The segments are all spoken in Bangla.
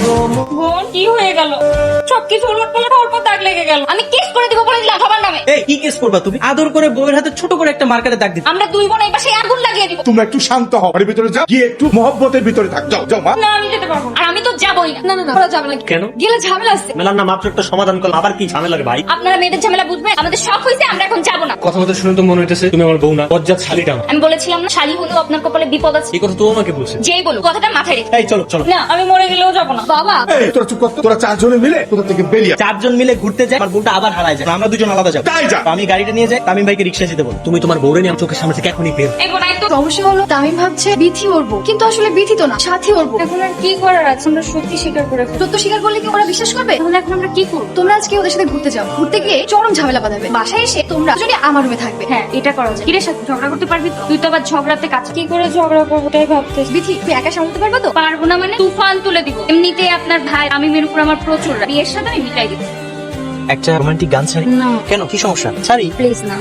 বোন, কি হয়ে গেল? সবকিছু উলট পালট অল্প দাগ লেগে গেল। আমি কিস করে দিব বলে দিলাম নামে। এই কি কেস করবা তুমি? আদর করে বউয়ের হাতে ছোট করে একটা মার্কারে দাগ দিতে। আমরা দুই বোন এই পাশে আগুন লাগিয়ে দিব। তোমরা একটু শান্ত হও বাড়ির ভিতরে যাও গিয়ে একটু মহব্বতের ভিতরে থাক। যাও যাও মা। না আমি যেতে পারব না। আর আমি তো যাবই। না না না যাবে না। কেন? গেলে ঝামেলা আছে। মেলার না মাত্র একটা সমাধান করলাম আবার কি ঝামেলা রে ভাই? আপনারা মেয়েদের ঝামেলা বুঝবেন? আমাদের শখ হয়েছে আমরা এখন যাব না। কথা কথা শুনে তো মনে হইতেছে তুমি আমার বউ না বজ্জাত শালিটা আমার। আমি বলেছিলাম না শালি হলেও আপনার কপালে বিপদ আছে। এই কথা তো আমাকে বলছে। যেই বলুক কথাটা মাথায় রেখে। এই চলো চলো। না আমি মরে গেলেও যাব না। বাবা। এই তোরা চুপ কর। তোরা চারজনে মিলে কোথা থেকে বেরিয়ে আয়। চারজন মিলে ঘুরতে যায় আমার বউটা আবার হারায় যায়। আমরা দুজন আলাদা যাব। তাই যা। আমি গাড়িটা নিয়ে যাই তামিম ভাইকে রিক্সা যেতে বলো। তুমি তোমার বউরে নিয়ে আমার চোখের সামনে থেকে এখনই বের এই বোনাই তো। সমস্যা হলো তামিম ভাবছে বিথি উড়বো কিন্তু আসলে বিথি তো না সাথে উড়বো এখন আর কি করার আছে? আমরা সত্যি স্বীকার করে। সত্য স্বীকার করলে কি ওরা বিশ্বাস করবে? তাহলে এখন আমরা কি করব? তোমরা আজকে ওদের সাথে ঘুরতে যাও। ঘুরতে গিয়ে চরম ঝামেলা বাঁধাবে। বাসায় এসে তোমরা যদি আমার রুমে থাকবে। হ্যাঁ এটা করা যায়। কিরে সাথে ঝগড়া করতে পারবি তো? তুই তো আবার ঝগড়াতে কাজ কি করে ঝগড়া করব তাই ভাবতেছি। বিথি তুই একা সামলাতে পারবে তো? পারব না মানে তুফান তুলে দিব। এমনিতেই আপনার ভাই আমি মেয়ের উপর আমার প্রচুর রাগ। বিয়ের সাথে আমি মিটাই দিব। একটা রোমান্টিক গান ছাড়ি। না। কেন? কি সমস্যা? ছাড়ি। প্লিজ না।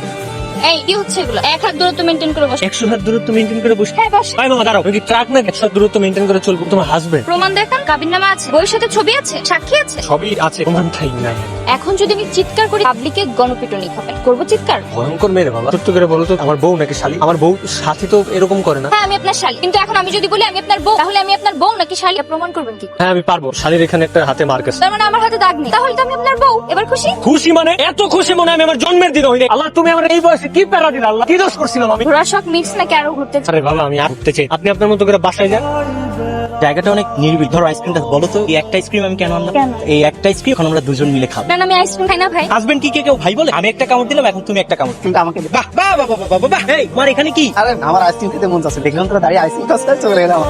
এই কি হচ্ছে এগুলো? এক হাত দূরত্ব মেনটেন করে বসে। একশো হাত দূরত্ব মেনটেন করে বসে। হ্যাঁ বস। ভাই মামা দাঁড়াও। তুমি কি ট্রাক না একসাথে দূরত্ব মেনটেন করে চলবো? তোমার হাজবেন্ড প্রমাণ দেখান। কাবিন নামা আছে। বইয়ের সাথে ছবি আছে? সাক্ষী আছে? সবই আছে। প্রমাণ ঠাই নাই। এখন যদি আমি চিৎকার করি পাবলিকে গণপিটনি খাবেন করব চিৎকার? ভয়ঙ্কর মেরে বাবা। সত্য করে বলো তো আমার বউ নাকি শালি? আমার বউ সাথী তো এরকম করে না। হ্যাঁ আমি আপনার শালী। কিন্তু এখন আমি যদি বলি আমি আপনার বউ তাহলে আমি আপনার বউ নাকি শালী? প্রমাণ করবেন কি করে? হ্যাঁ আমি পারব। শালির এখানে একটা হাতে মার্ক আছে। তার মানে আমার হাতে দাগ নেই। তাহলে তো আমি আপনার বউ। এবার খুশি? খুশি মানে? এত খুশি মনে হয় আমি আমার জন্মের দিন হইনি। আল্লাহ তুমি আমার এই বয়সে কি প্যারা দিল? আল্লাহ কি দোষ করছিলাম আমি? ঘোড়া শখ মিক্স নাকি আরও ঘুরতে? আরে বাবা আমি আর ঘুরতে চাই আপনি আপনার মতো করে বাসায় যান। জায়গাটা অনেক নির্বিল ধরো আইসক্রিমটা বলো তো এই একটা আইসক্রিম আমি কেন আনলাম কেন? এই একটা আইসক্রিম এখন আমরা দুজন মিলে খাব না না, আমি আইসক্রিম খাই না ভাই হাজবেন্ড কি কে কেউ ভাই বলে আমি একটা কামড় দিলাম এখন তুমি একটা কামড় কিন্তু আমাকে বাহ বাহ বাহ বাহ বাহ বাহ এই তোমার এখানে কি আরে আমার আইসক্রিম খেতে মন চাচ্ছে দেখলাম তো দাঁড়িয়ে আইসক্রিম চলে গেলাম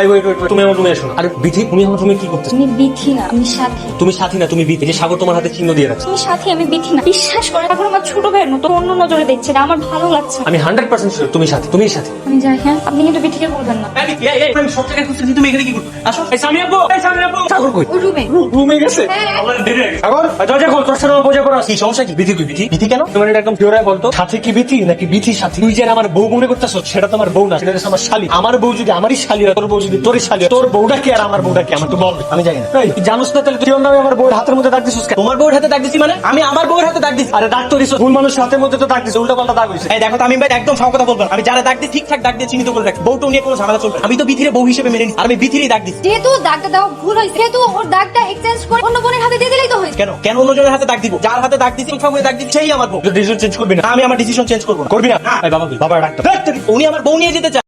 এই ওয়েট ওয়েট তুমি আমার রুমে এসো। আরে বিধি তুমি আমার রুমে কি করতেছো? আমি বিথি না আমি সাথী। তুমি সাথী না তুমি বিধি। যে সাগর তোমার হাতে চিহ্ন দিয়ে রাখছে। তুমি সাথী আমি বিথি না। বিশ্বাস করে এখন আমার ছোট ভাইয়ের মতো অন্য নজরে দেখছে না আমার ভালো লাগছে আমি হান্ড্রেড পার্সেন্ট তুমি সাথী তুমি সাথী। আমি যাই হ্যাঁ? আপনি কিন্তু বিথিকে বলবেন না। আমি সব জায়গায় খুঁজতেছি তুমি এখানে কি করছ? আসো। এই সামি আপু এই সামি আপু সাগর কই? রুমে। রুমে গেছে? আল্লাহ দেরি গেছে। সাগর? এই দরজা খোল তোর সাথে আমার বোঝা করা। কি সমস্যা কি? বিধি তুই বিধি বিধি কেন? তোমার এটা একদম পিওর বলতো। সাথে কি বিধি নাকি বিধি সাথী? তুই যে আমার বউ মনে করতেছ সেটা তোমার বউ না সেটা আমার শালি। আমার বউ যদি আমারই শালি হয় তোর বউ যদি তোরই শালি হয়, তোর বউটা কি আর আমার বউটা কি? আমার তো বল। আমি জানি না। তুই জানোস না তাহলে তুই নামে আমার বউয়ের হাতের মধ্যে দাগ দিছিস কেন? তোমার বউয়ের হাতে দাগ দিছি মানে? আমি আমার বউয়ের হাতে দাগ দিছি। আরে দাগ তো দিছিস ভুল মানুষের হাতের মধ্যে তো দাগ দিছিস উল্টা পাল্টা দাগ হইছে। এই দেখো তো আমি ভাই একদম ফাও কথা বলব আমি যারা দাগ দিই ঠিকঠাক দাগ দিয়ে চিহ্নিত করে রাখি। বউটা নিয়ে কোনো ঝামেলা চলবে না। আমি তো বিথিরে বউ হিসেবে মেনে নিই আর আমি বিথিরই দাগ দিচ্ছি যেহেতু দাগটা দেওয়া ভুল হয়েছে সেহেতু ওর দাগটা এক্সচেঞ্জ করে অন্য বোনের হাতে দিয়ে দিলেই তো হয়েছে কেন? কেন অন্য জনের হাতে দাগ দিব? যার হাতে দাগ দিছি সঙ্গে দাগ দিছি সেই আমার বউ। ডিসিশন চেঞ্জ করবি না। আমি আমার ডিসিশন চেঞ্জ করব না। করবি না? ভাই বাবা বাবা ডাক্তার উনি আমার বউ নিয়ে যেতে চায়।